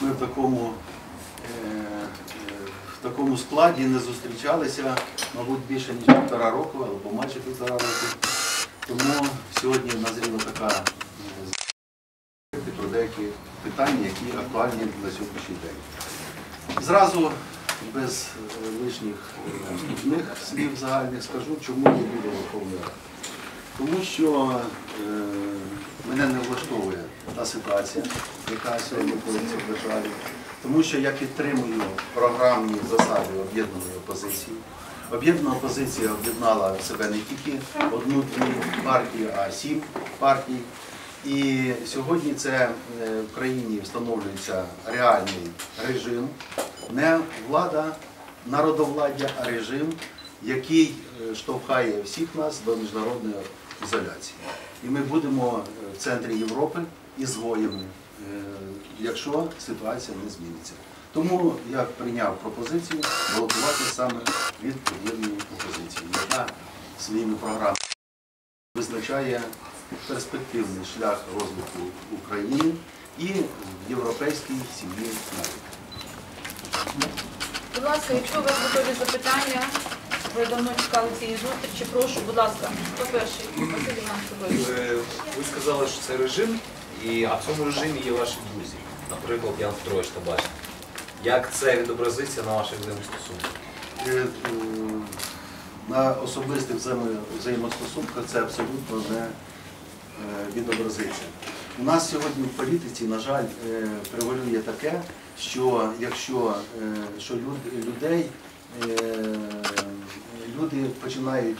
ми в такому, е, е, в такому складі не зустрічалися, мабуть, більше ніж півтора року, або майже півтора року. Тому сьогодні назріла така е, про деякі питання, які актуальні на сьогоднішній день. Зразу без лишніх вступних слів загальних скажу, чому не буде Верховної Ради. Тому що е, мене не влаштовує та ситуація, яка сьогодні коїться в державі. Тому що я підтримую програмні засади об'єднаної опозиції. Об'єднана опозиція об'єднала в себе не тільки одну-дві партії, а сім партій. І сьогодні це е, в країні встановлюється реальний режим, не влада, народовладдя, а режим, який е, штовхає всіх нас до міжнародної ізоляції. І ми будемо е, в центрі Європи ізгоями, е, якщо ситуація не зміниться. Тому я прийняв пропозицію балотувати саме від об'єднаної опозиції, яка своїми програмами визначає перспективний шлях розвитку України і європейській сім'ї народів. Будь ласка, якщо у вас готові запитання, ви давно чекали цієї зустрічі, прошу, будь ласка, хто перший? Василь Іванович Соболєв. Е, Ви сказали, що це режим, і, а в цьому режимі є ваші друзі. Наприклад, Ян Петрович Табачник. Як це відобразиться на ваших взаємостосунках? Е, е, На особистих взаємостосунках це абсолютно не е, відобразиться. У нас сьогодні в політиці, на жаль, превалює таке, що якщо що людей люди починають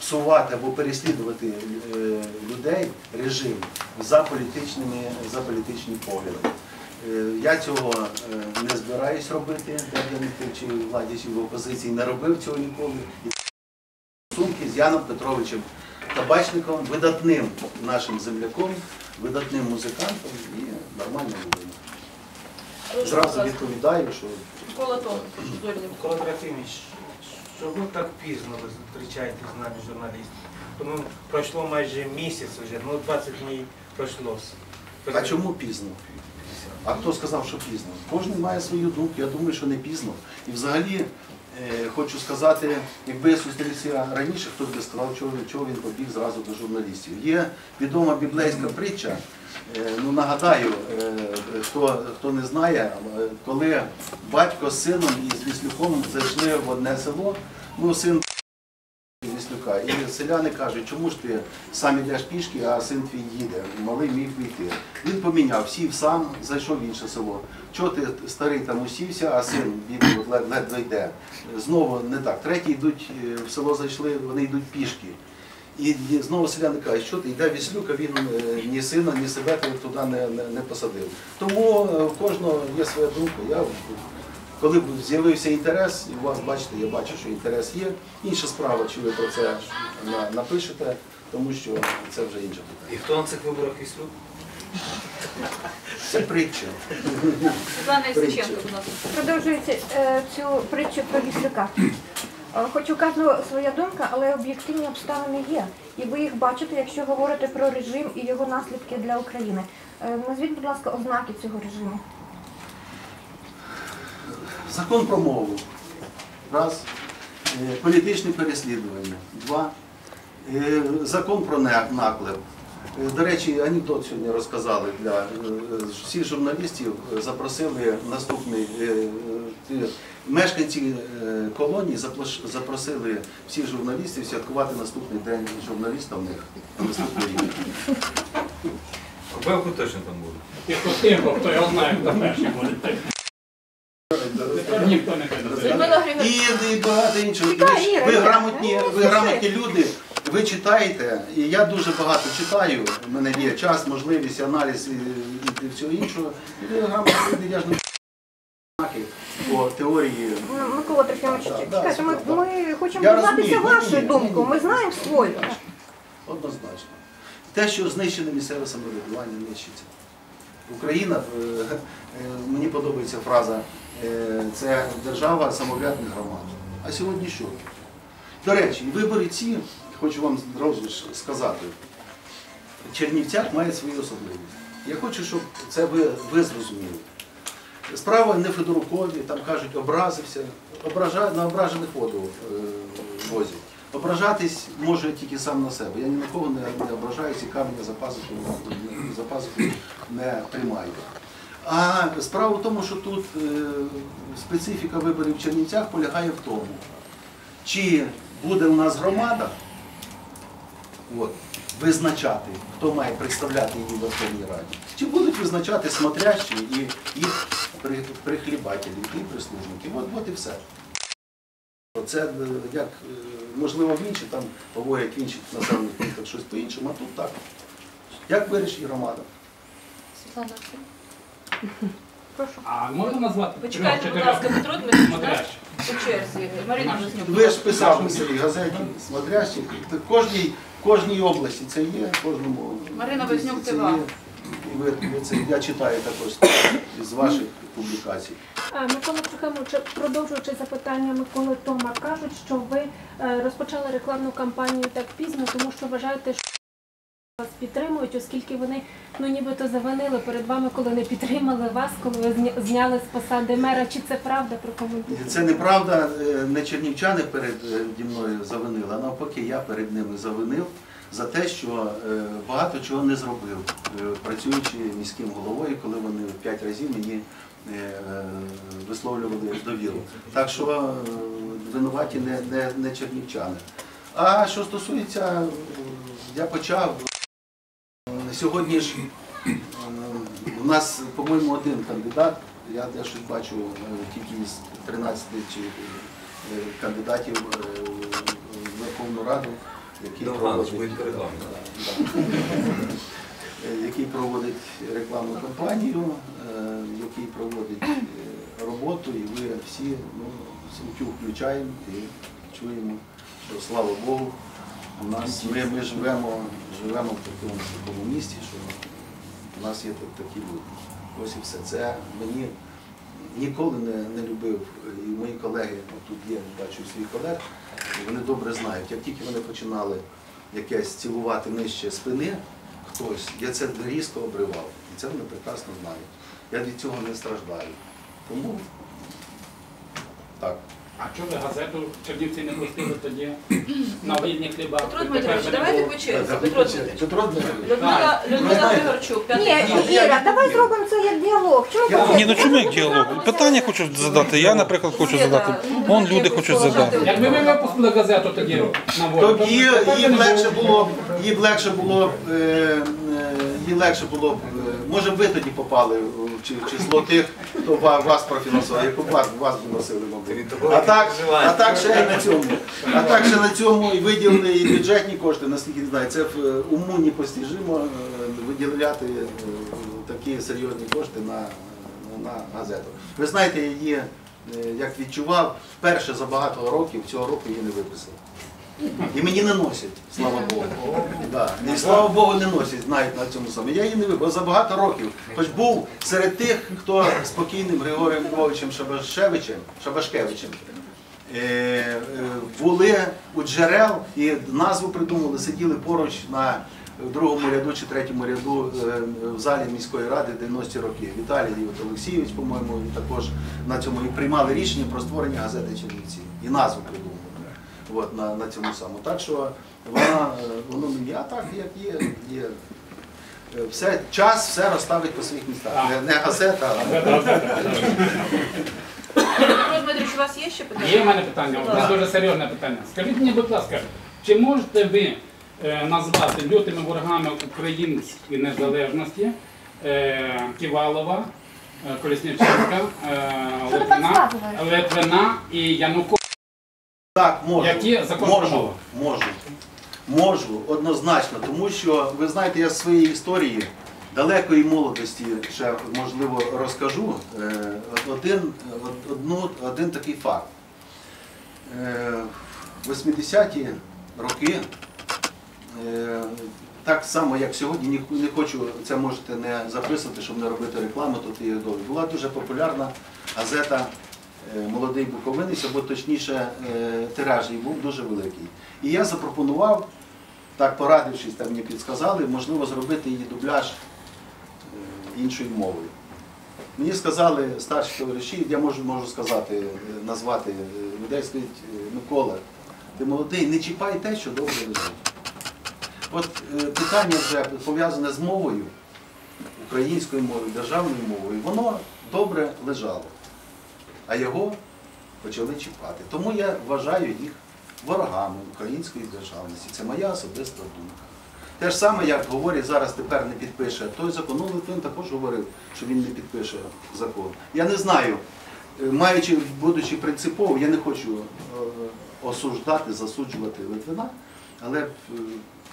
псувати або переслідувати е, людей режим за політичними за політичні погляди. Е, Я цього е, не збираюсь робити, де я не чи в владі, чи в опозиції, не робив цього ніколи. І стосунки з Яном Петровичем Табачником, видатним нашим земляком, видатним музикантом і нормально людина. Зразу відповідаю, що Микола Том, Трофимович, чому так пізно ви зустрічаєтесь з нами, журналістів? Тому пройшло майже місяць вже, ну 20 днів пройшло. а чому пізно? А хто сказав, що пізно? Кожен має свою думку, я думаю, що не пізно. І взагалі е, хочу сказати, якби я зустрівся раніше, хто б сказав, чого, чого він побіг зразу до журналістів. Є відома біблейська притча. Е, Ну нагадаю, е, хто, хто не знає, коли батько з сином і з Віслюком зайшли в одне село, ну син Віслюка. І селяни кажуть, чому ж ти сам йдеш пішки, а син твій їде, малий міг вийти. Він поміняв, сів сам, зайшов в інше село. Чого ти старий там усівся, а син бідний ледве йде. Знову не так. Треті йдуть е, в село зайшли, вони йдуть пішки. І і знову селяни кажуть, що ти йде Віслюк, а він е, ні сина, ні себе туди не, не, не посадив. Тому е, в кожного є своя думка. Я коли б з'явився інтерес, і у вас бачите, я бачу, що інтерес є. Інша справа, чи ви про це на- напишете, тому що це вже інше питання. І хто на цих виборах віслюк? Це притча. Світлана Ісаченко, будь ласка. Продовжуючи е, цю притчу про віслюка. Е, Хоч у кожного своя думка, але об'єктивні обставини є. І ви їх бачите, якщо говорите про режим і його наслідки для України. Е, Назвіть, будь ласка, ознаки цього режиму. Закон про мову. Раз. Е, Політичне переслідування. Два. Закон про наклеп. Е, До речі, анекдот сьогодні розказали для е, всіх журналістів. Запросили наступний е, мешканці колонії запросили всіх журналістів святкувати наступний день журналіста в них на наступний рік. Бевку точно там буде. Тихо, тихо, хто його знає, хто перший буде. Ніхто не. І, багато іншого. Ви, грамотні, ви грамотні люди, ви читаєте, і я дуже багато читаю. У мене є час, можливість, аналіз і, і, і всього іншого. І ви я ж не по теорії. Микола да, чекайте, ми, ми хочемо Я дізнатися розумію, вашу думку. Ми знаємо свою. Однозначно. Те, що знищене місцеве самоврядування, нищиться. Україна, е, е, мені подобається фраза, е, це держава самоврядних громад. А сьогодні що? До речі, вибори ці, хочу вам зразу ж сказати, Чернівцях має свої особливості. Я хочу, щоб це ви, ви зрозуміли. Справа не Федорукові, там кажуть, образився. Обража... На ображених воду е, возять. Ображатись може тільки сам на себе. Я ні на кого не, не ображаюся і каміння за не- тримаю. А справа в тому, що тут е, специфіка виборів в Чернівцях полягає в тому, чи буде у нас громада от, визначати, хто має представляти її в Верховній Раді, чи будуть визначати смотрящі і їх прихлібателі, і прислужники. От, от і все. Це е, як е, можливо в інших там говорять в інших населених пунктах щось по-іншому, а тут так. Як вирішить громада? Світлана, Прошу. А можна назвати Почекайте, будь ласка, Петро Дмитрович, у по черзі. Марина Вознюк. Ви ж писали в своїй газеті смотрящі. Кожній, кожній області це є, кожному Марина Вознюк, це ТВА. ви, ви це, я читаю також з ваших публікацій. Микола Трохимович, продовжуючи запитання Миколи Тома, кажуть, що ви е, розпочали рекламну кампанію так пізно, тому що вважаєте, що вас підтримують, оскільки вони ну нібито завинили перед вами, коли не підтримали вас, коли ви зняли з посади мера. Чи це правда прокоментуйте? Це неправда, е, не чернівчани перед е, мною завинили, а навпаки, я перед ними завинив за те, що е, багато чого не зробив, працюючи міським головою, коли вони п'ять разів мені висловлювали довіру. Так що винуваті не, не, не чернівчани. А що стосується, я почав сьогодні ж е, у нас, по-моєму, один кандидат. Я, щось бачу е, тільки із 13 чи е, кандидатів е, в Верховну Раду, які проводять-. Е, який проводить рекламну кампанію, е, який проводить е, роботу, і ви всі ну, включаємо і чуємо, що слава Богу, у нас ми, ми живемо, живемо в такому, такому місті, що у нас є так- такі люди. Ось і все. Це мені ніколи не, не любив, і мої колеги, тут є, бачу своїх колег, вони добре знають, як тільки вони починали якесь цілувати нижче спини, хтось, я це різко обривав. І це вони прекрасно знають. Я від цього не страждаю. Тому так. А чого ви газету Чернівці не пустили тоді на вільні хліба? Петро Дмитрович, давайте по. Петро Дмитрович. Петро Дмитрович. Людмила, Людмила Григорчук, Ні. Іра, давай зробимо це як діалог. Чому Ні, ну чому як діалог? Питання хочуть задати. Я, наприклад, хочу задати. Вон люди хочуть задати. Якби ви випустили газету тоді на волю, то їй, їм легше було. було, їм легше було, е, е, їй легше було б, е, може ви тоді попали в число тих, хто вас профінансував, як вас, вас виносили, мабуть. А так, а так ще на цьому. А так ще на цьому і виділили і бюджетні кошти, наскільки не знаю, це в е, уму непостижимо е, виділяти е, такі серйозні кошти на, на газету. Ви знаєте, я її, е, як відчував, вперше за багато років цього року її не виписали. І мені не носять, слава Богу. І слава Богу, не носять навіть на цьому самому. Я її не випав за багато років. Хоч був серед тих, хто спокійним Григорієм Львовичем Шабашкевичем. е, Були у джерел і назву придумали, сиділи поруч на другому ряду чи третьому ряду е, в залі міської ради 90-ті роки. Віталій Олексійович, по-моєму, також на цьому і приймали рішення про створення газети Чернівці. І назву придумали от, на, на цьому самому. Так що вона, е, воно не я так, як є. є. Е, Все, час все розставить по своїх містах. Не, не газета, а Петро Дмитрович, у вас є ще питання? Є в мене питання, у нас дуже серйозне питання. Скажіть мені, будь ласка, чи можете ви е, назвати лютими ворогами української незалежності Ківалова, Колісніченка, Литвина. Литвина і Януковича? Так, можу. Які закон можу, можу. Можу, однозначно, тому що ви знаєте, я з своєї історії далекої молодості ще можливо розкажу е, один, одну, один такий факт. Е, В 80-ті роки, е, так само як сьогодні, не хочу, це можете не записувати, щоб не робити рекламу, тут є довгі. Була дуже популярна газета Молодий Буковинець, або точніше е, тираж був дуже великий. І я запропонував, так порадившись, там мені підсказали, можливо, зробити її дубляж е, іншою мовою. Мені сказали старші товариші, я можу, можу сказати, е, назвати е, людей, скажіть, е, Микола, ти молодий, не чіпай те, що добре лежить. От е, питання вже пов'язане з мовою, українською мовою, державною мовою, воно добре лежало, а його почали чіпати. Тому я вважаю їх ворогами української державності. Це моя особиста думка. Те ж саме, як говорять, зараз тепер не підпише той закон. Ну, Литвин також говорив, що він не підпише закон. Я не знаю, е, маючи, будучи принципово, я не хочу е, осуждати, засуджувати Литвина, але е,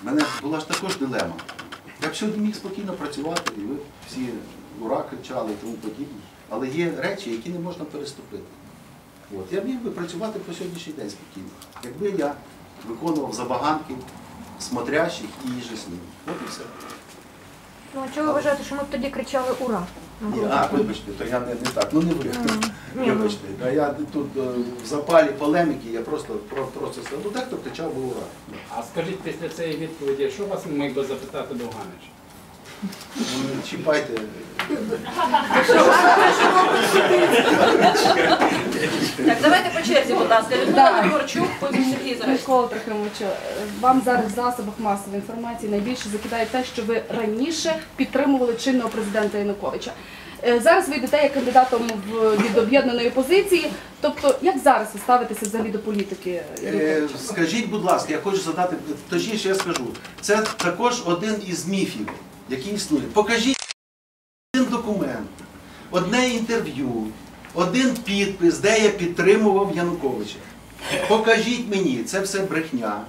в мене була ж також дилема. Я б сьогодні міг спокійно працювати, і ви всі ура кричали і тому подібне. Але є речі, які не можна переступити. От. Я міг би працювати по сьогоднішній день спокійно, якби я виконував забаганки смотрящих і їжі з ними. От і все. Ну, а чого ви вважаєте, що ми б тоді кричали ура? на Ні, а, вибачте, то я не, не так. Ну не ви. Ні, ну. Вибачте, а я тут е, в запалі полеміки, я просто, про- просто сказав, ну дехто кричав би ура. А скажіть після цієї відповіді, що вас міг би запитати Довганич? Ну, не чіпайте. Так, давайте по черзі, будь ласка. Людмила Григорчук, потім Сергій Зарайський. Микола Трохимовичу, вам зараз в засобах масової інформації найбільше закидають те, що ви раніше підтримували чинного президента Януковича. Е, Зараз ви йдете як кандидатом в- від об'єднаної опозиції. Тобто, як зараз ви ставитеся взагалі до політики Е, Януковича? Скажіть, будь ласка, я хочу задати, точніше я скажу, це також один із міфів, який існує. Покажіть один документ, одне інтерв'ю, один підпис, де я підтримував Януковича. Покажіть мені, це все брехня.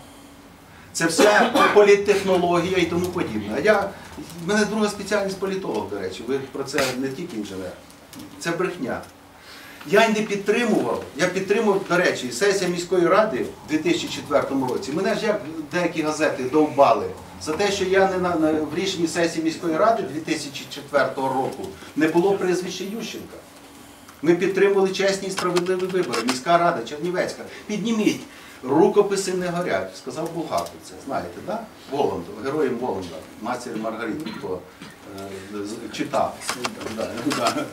Це вся політтехнологія і тому подібне. А я, в мене друга спеціальність політолог, до речі, ви про це не тільки інженер. Це брехня. Я не підтримував, я підтримував, до речі, сесія міської ради в 2004 році. Мене ж як деякі газети довбали за те, що я не на, на, в рішенні сесії міської ради 2004 року не було прізвища Ющенка. Ми підтримували чесні і справедливі вибори. Міська рада Чернівецька. Підніміть. Рукописи не горять, сказав Булгаков це. Знаєте, да? Воланд, героєм Воланда, матір Маргарита, хто е, читав. Да, да,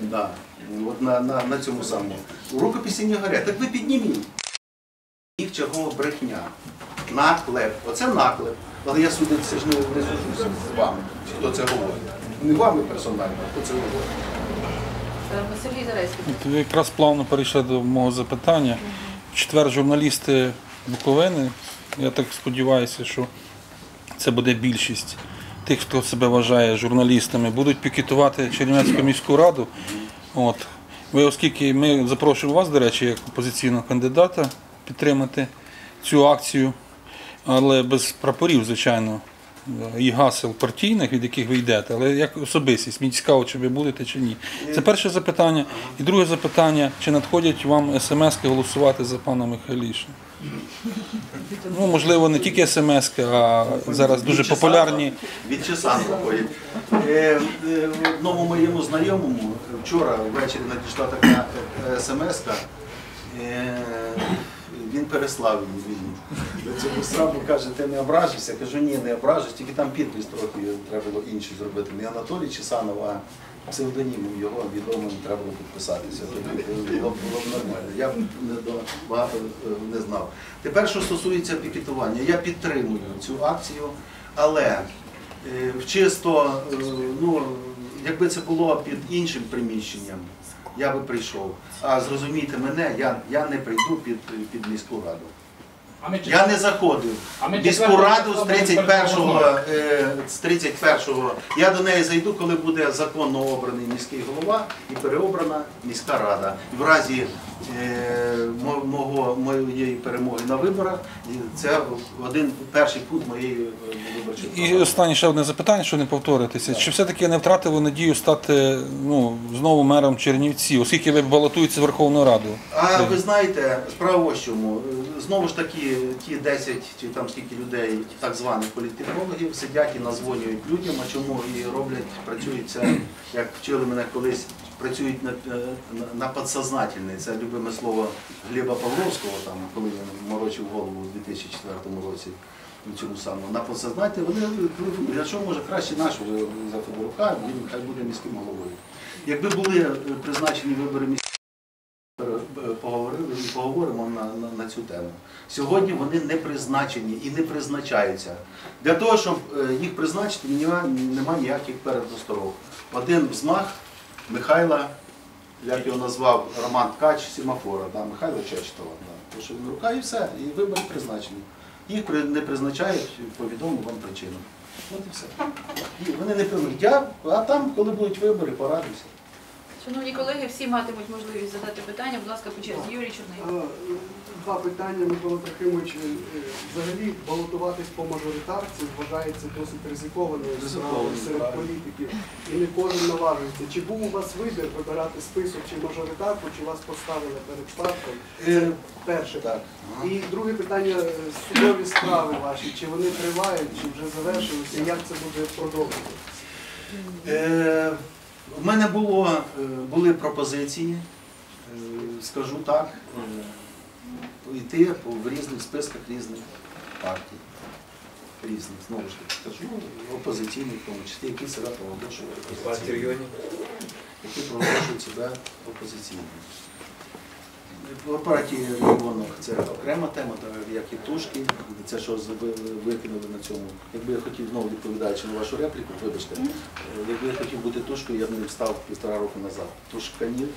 да. От на, на, на цьому самому. Рукописи не горять. Так ви підніміть. Їх чергова брехня. Наклеп. Оце наклеп. Але я судитися ж не, не сужуся з вами, хто це говорить. Не вами персонально, а хто це говорить. Е, Сергій. Ви якраз плавно перейшли до мого запитання. Четвер журналісти Буковини, я так сподіваюся, що це буде більшість тих, хто себе вважає журналістами, будуть пікетувати Чернівецьку міську раду. От. Ви, оскільки ми запрошуємо вас, до речі, як опозиційного кандидата підтримати цю акцію, але без прапорів, звичайно, і гасел партійних, від яких ви йдете, але як особистість, мені цікаво, чи ви будете чи ні. Це перше запитання. І друге запитання, чи надходять вам смски голосувати за пана Михайліша? Ну, можливо, не тільки смски, а зараз дуже популярні. Від Чесанова ходять. Е, е, Одному моєму знайомому вчора ввечері надійшла така смс він переслав її вільно. До цього сразу каже, ти не ображишся? Кажу, ні, не ображусь, тільки там підпис трохи треба було інший зробити. Не Анатолій Чесанов, а псевдонімом його відомим треба було підписатися. Тоді було, б- було б нормально. Я б не багато е, не знав. Тепер, що стосується пікетування, я підтримую цю акцію, але е, в чисто, е, ну, якби це було під іншим приміщенням, я би прийшов. А зрозумійте мене, я, я не прийду під, під міську раду. Я не заходив міську раду з 31-го, е, з 31-го. Я до неї зайду, коли буде законно обраний міський голова і переобрана міська рада. В разі е, мого, моєї перемоги на виборах це один перший пункт моєї е, виборчої І останнє ще одне запитання, щоб не повторитися. Чи все-таки не втратили надію стати ну, знову мером Чернівців, оскільки ви балотуєтеся в Верховну Раду? А ви знаєте, справа ось чому. Знову ж таки, ті 10 чи там скільки людей, так званих політтехнологів, сидять і назвонюють людям, а чому і роблять, працюють це, як вчили мене колись, працюють на, е, на, на підсознательне. Це любиме слово Глеба Павловського, там, коли він морочив голову у 2004 році. цьому самому, на подсознанні, вони а що може краще нашого за Федорука, він хай буде міським головою. Якби були е, призначені вибори міських поговорили і поговоримо на, на, на цю тему. Сьогодні вони не призначені і не призначаються. Для того, щоб е, їх призначити, немає, ніяких передосторог. Один взмах Михайла, як його назвав Роман Ткач, Сімафора, да, Михайло Чечетова. Да. Що він рука і все, і вибори призначені. Їх не призначають по відомим вам причинам. От і все. І вони не приймуть. А там, коли будуть вибори, порадуйся. Шановні колеги, всі матимуть можливість задати питання. Будь ласка, по черзі. Юрій Чорний. Два питання, Микола Трохимович. Е, Взагалі балотуватись по мажоритарці вважається досить ризикованою справою серед політиків. І не кожен наважується. Чи був у вас вибір вибирати список чи мажоритарку, чи вас поставили перед фактом? Е, Перше. Так. І друге питання е, судові справи ваші, чи вони тривають, чи вже завершилися, як це буде продовжуватися? В мене було, е, були пропозиції, е, скажу так, е, йти в різних списках різних партій. Різних, знову ж таки, скажу, опозиційних, в тому числі, які себе проголошують Партії регіонів. які проголошують себе опозиційними. В партії регіонах це окрема тема, як і тушки, це що викинули на цьому. Якби я хотів знову відповідаючи на вашу репліку, вибачте, е, якби я хотів бути тушкою, я б не встав півтора року назад. Тушканів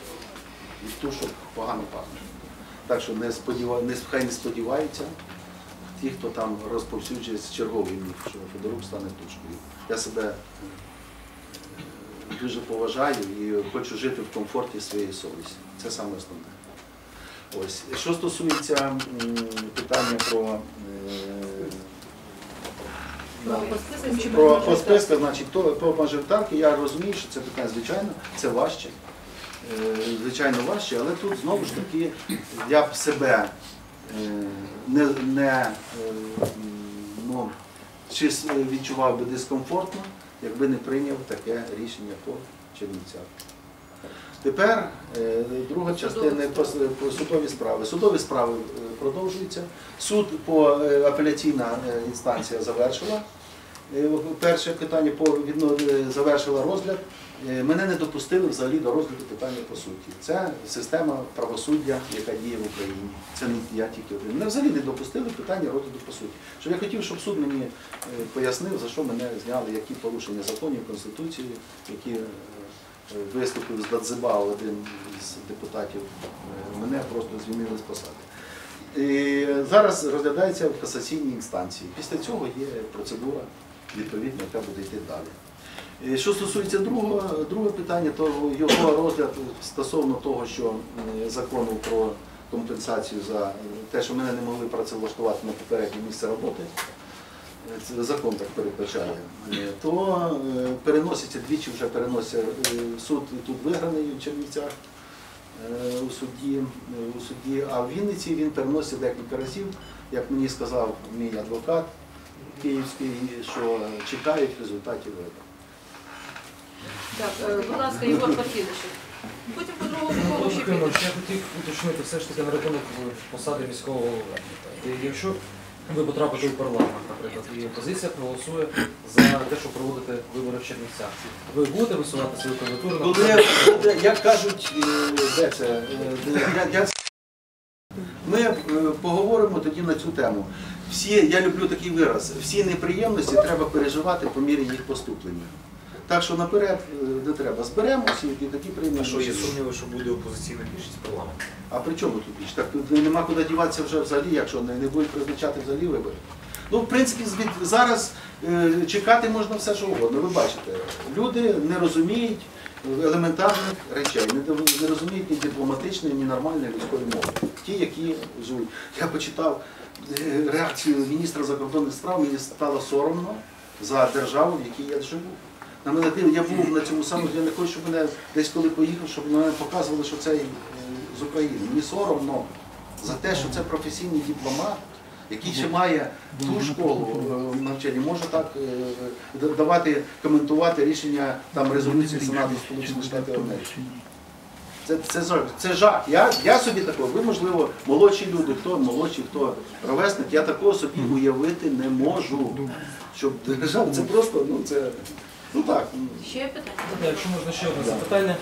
і тушок погано пахне. Так що не сподіва... не, хай не сподіваються ті, хто там розповсюджує черговий міф, що Федорук стане тушкою. Я себе е, дуже поважаю і хочу жити в комфорті своєї совісті. Це саме основне. Ось. Що стосується питання про, е, Про про, про про значить, то, по мажоритарки, я розумію, що це питання, звичайно, це важче. Е, Звичайно, важче, але тут знову ж таки я б себе е, не, не ну, чи відчував би дискомфортно, якби не прийняв таке рішення по Чернівцях. Тепер е, друга частина по, судові справи. Судові справи е, продовжуються. Суд по е, апеляційна інстанція завершила. Перше питання по відно, завершила розгляд. Мене не допустили взагалі до розгляду питання по суті. Це система правосуддя, яка діє в Україні. Це не я тільки один. Мене взагалі не допустили питання розгляду по суті. Що я хотів, щоб суд мені пояснив, за що мене зняли, які порушення законів, Конституції, які виступив з Дадзибао один з депутатів. е, Мене просто звільнили з посади. І зараз розглядається в касаційній інстанції. Після цього є процедура відповідна, яка буде йти далі. І Що стосується другого, друге питання, то його розгляд стосовно того, що е, закону про компенсацію за е, те, що мене не могли працевлаштувати на попереднє місце роботи, е, це закон так передбачає, е, то е, переноситься двічі вже переноситься е, суд тут виграний в Чернівцях у суді, е, у суді, а в Вінниці він переноситься декілька разів, як мені сказав мій адвокат київський, що чекають результатів виборів. Так, будь ласка, Єгор Паскевич. Потім по другому колу ще Володимир, я хотів уточнити все ж таки на рахунок посади міського голови. Якщо ви потрапите у парламент, наприклад, і опозиція проголосує за те, щоб проводити вибори в Чернівцях, ви будете висувати свою кандидатуру Коли, як кажуть, е, де це, е, я- я- ми е, поговоримо тоді на цю тему. Всі, я люблю такий вираз, всі неприємності треба переживати по мірі їх поступлення. Так що наперед не треба. Зберемося і тоді приймемо. А що є сумніви, що буде опозиційна більшість парламенту? А при чому тут більше? Так тут нема куди діватися вже взагалі, якщо не, не будуть призначати взагалі вибори. Ну, в принципі, зараз е, чекати можна все, що угодно. Ви бачите, люди не розуміють елементарних речей, не, не розуміють ні дипломатичної, ні нормальної людської мови. Ті, які живуть. Я почитав е, реакцію міністра закордонних справ, мені стало соромно за державу, в якій я живу. На мене див- я був на цьому самому, я не хочу, щоб мене десь коли поїхав, щоб мене показували, що це е, з України. Мені соромно за те, що це професійний дипломат, який ще має ту школу е, навчання, може так е, давати, коментувати рішення там резолюції Сенату Сполучених Штатів Америки. Це, це, жах- це жах. Я, я собі такого, ви, можливо, молодші люди, хто молодший, хто ровесник, я такого собі уявити не можу. Щоб держава, це просто, ну це, ну так. Ще є питання? Якщо можна ще одне запитання.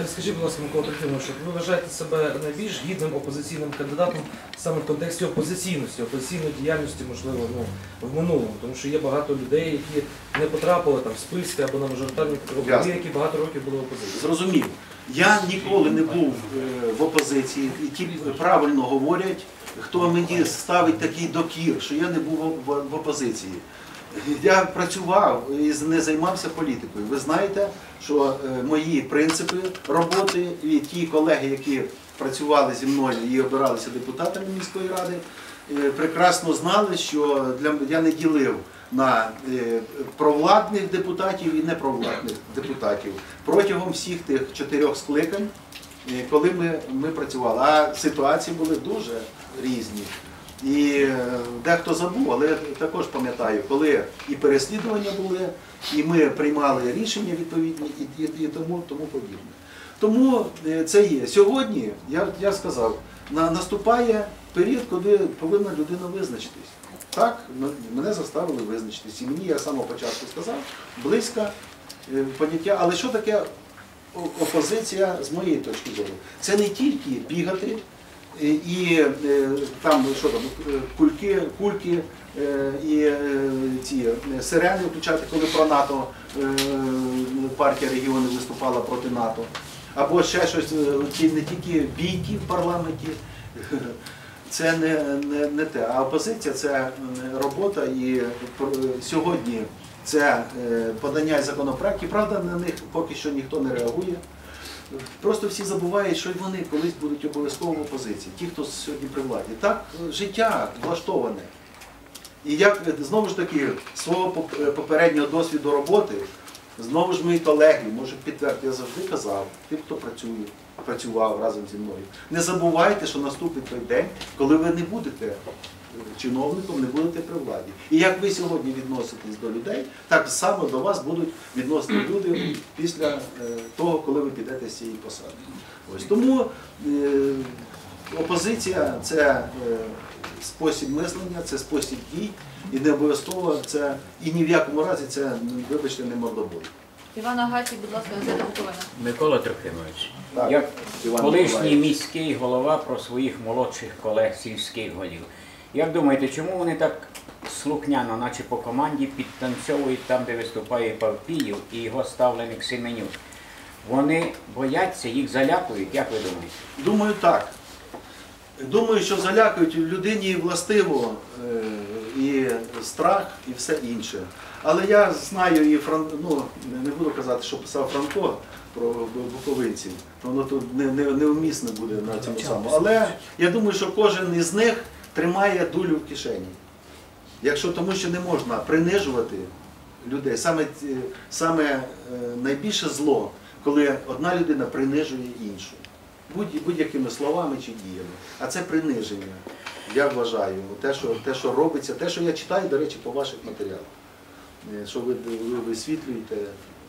Е, Скажіть, будь ласка, Микола Трохимович, ви вважаєте себе найбільш гідним опозиційним кандидатом саме в контексті опозиційності, опозиційної діяльності, можливо, ну, в минулому, тому що є багато людей, які не потрапили там в списки або на мажоритарні округи, які багато років були в опозиції. Зрозумів. Я ніколи не був е, в опозиції, і ті правильно говорять, хто мені ставить такий докір, що я не був в, в опозиції. Я працював і не займався політикою. Ви знаєте, що е, мої принципи роботи і ті колеги, які працювали зі мною і обиралися депутатами міської ради, е, прекрасно знали, що для я не ділив на е, провладних депутатів і непровладних депутатів протягом всіх тих чотирьох скликань, коли ми, ми працювали. А ситуації були дуже різні. І е, дехто забув, але я також пам'ятаю, коли і переслідування були, і ми приймали рішення відповідні, і, і, і тому, тому подібне. Тому е, це є. Сьогодні, я, я сказав, на, наступає період, коли повинна людина визначитись. Так, мене заставили визначитись. І мені, я з самого початку сказав, близько е, поняття. Але що таке опозиція з моєї точки зору? Це не тільки бігати і е, там що там, е, кульки, кульки е, і е, ці е, сирени включати, коли про НАТО е, партія регіонів виступала проти НАТО. Або ще щось, е, ті не тільки бійки в парламенті. Це не, не, не те. А опозиція це е, робота і сьогодні це е, подання законопроєктів. Правда, на них поки що ніхто не реагує. Просто всі забувають, що вони колись будуть обов'язково в опозиції, ті, хто сьогодні при владі. Так життя влаштоване. І як знову ж таки свого е, попереднього досвіду роботи, знову ж мої колеги можуть підтвердити, я завжди казав, тим, хто працює, працював разом зі мною. Не забувайте, що наступить той день, коли ви не будете чиновником, не будете при владі. І як ви сьогодні відноситесь до людей, так само до вас будуть відносити люди після е, того, коли ви підете з цієї посади. Ось тому е, опозиція це е, спосіб мислення, це спосіб дій, і не обов'язково це, і ні в якому разі це, вибачте, не мордобой. Івана Гаті, будь ласка, Газета Буковина. Микола Трохимович, як колишній міський голова про своїх молодших колег сільських голів. Як думаєте, чому вони так слухняно, наче по команді, підтанцьовують там, де виступає Павпіїв і його ставленик Семенюк? Вони бояться, їх залякують, як ви думаєте? Думаю, так. Думаю, що залякують людині властиво е, і страх, і все інше. Але я знаю і Фран... ну, не буду казати, що писав Франко про буковинців, воно тут не, не, неумісне буде на цьому самому. Але я думаю, що кожен із них тримає дулю в кишені. Якщо тому, що не можна принижувати людей, саме, саме е, найбільше зло, коли одна людина принижує іншу будь- будь-якими словами чи діями. А це приниження, я вважаю. Те, що, те, що робиться, те, що я читаю, до речі, по ваших матеріалах. Е, Що ви висвітлюєте,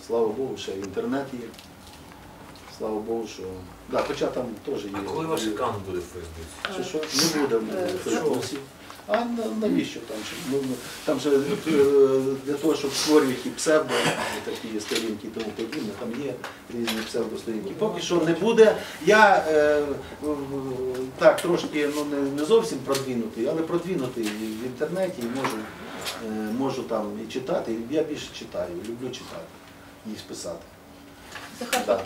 слава Богу, ще інтернет є. Слава Богу, що. Да, хоча там теж є. А коли ваш аккаунт буде в Фейсбуці? Що, що? Не буде в Фейсбуці. А навіщо там? Ну, ну, там же е, для того, щоб створювати псевдо, такі сторінки і тому подібне, там є різні псевдосторінки. Поки що не буде. Я е, так трошки ну, не, не зовсім продвинутий, але продвинутий в інтернеті і можу, е, можу там і читати. Я більше читаю, люблю читати, ніж писати. Захар.